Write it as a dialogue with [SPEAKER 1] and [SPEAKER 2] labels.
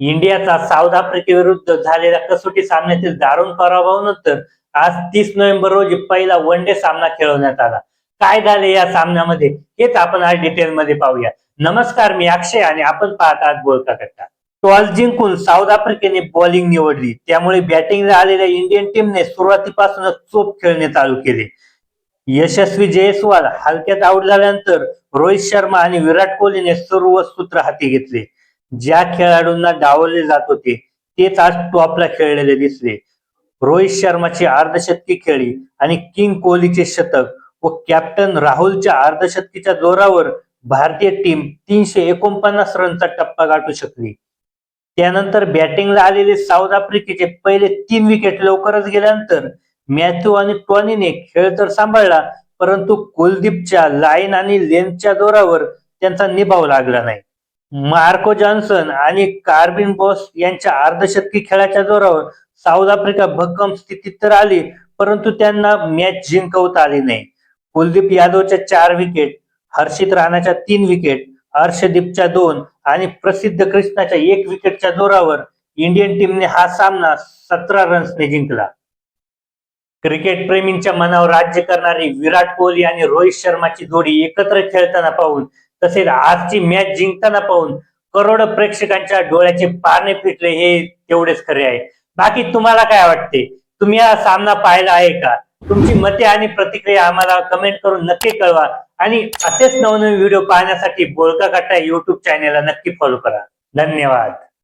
[SPEAKER 1] इंडियाचा साऊथ आफ्रिकेविरुद्ध झालेल्या कसोटी सामन्यातील दारुण पराभवानंतर आज तीस नोव्हेंबर रोजी पहिला वन डे सामना खेळवण्यात आला. काय झाले या सामन्यामध्ये? हेच आपण आज डिटेलमध्ये पाहूया. नमस्कार मी अक्षय आणि आपण पाहत आहात बोलता कट्टा टॉस जिंकून साऊथ आफ्रिकेने बॉलिंग निवडली. त्यामुळे बॅटिंगला आलेल्या इंडियन टीमने सुरुवातीपासूनच चोप खेळणे चालू केले. यशस्वी जयस्वाल हलक्यात आऊट झाल्यानंतर रोहित शर्मा आणि विराट कोहलीने सर्व सूत्र हाती घेतले. ज्या खेळाडूंना डावलले जात होते तेच आज टॉपला खेळलेले दिसले. रोहित शर्माची अर्धशतकी खेळी आणि किंग कोहलीचे शतक व कॅप्टन राहुलच्या अर्धशतकीच्या जोरावर भारतीय टीम तीनशे एकोणपन्नास रनचा टप्पा गाठू शकली. त्यानंतर बॅटिंगला आलेले साऊथ आफ्रिकेचे पहिले तीन विकेट लवकरच गेल्यानंतर मॅथ्यू आणि टॉनीने खेळ तर सांभाळला परंतु कुलदीपच्या लाईन आणि लेनच्या जोरावर त्यांचा निभाव लागला नाही. मार्को जॉन्सन आणि कार्बिन बॉस यांच्या अर्धशतकी खेळाच्या जोरावर साऊथ आफ्रिका भक्कम स्थितीत तर आली परंतु त्यांना मॅच जिंकवता आली नाही. कुलदीप यादवच्या चार विकेट हर्षित राणाच्या तीन विकेट हर्षदीपच्या दोन आणि प्रसिद्ध कृष्णाच्या एक विकेटच्या जोरावर इंडियन टीमने हा सामना सतरा रन्सने जिंकला. क्रिकेट प्रेमींच्या मनावर राज्य करणारी विराट कोहली आणि रोहित शर्माची जोडी एकत्र खेळताना पाहून तसेच आजची मॅच जिंकताना पाहून करोडो प्रेक्षकांच्या डोळ्याचे पारणे फिटले हे तेवढेच खरे आहे. बाकी तुम्हाला काय वाटते? तुम्ही हा सामना पाहिला आहे का? तुमची मते आणि प्रतिक्रिया आम्हाला कमेंट करून नक्की कळवा. आणि असेच नवनवीन व्हिडिओ पाहण्यासाठी बोलका काटा युट्यूब चॅनेलला नक्की फॉलो करा. धन्यवाद.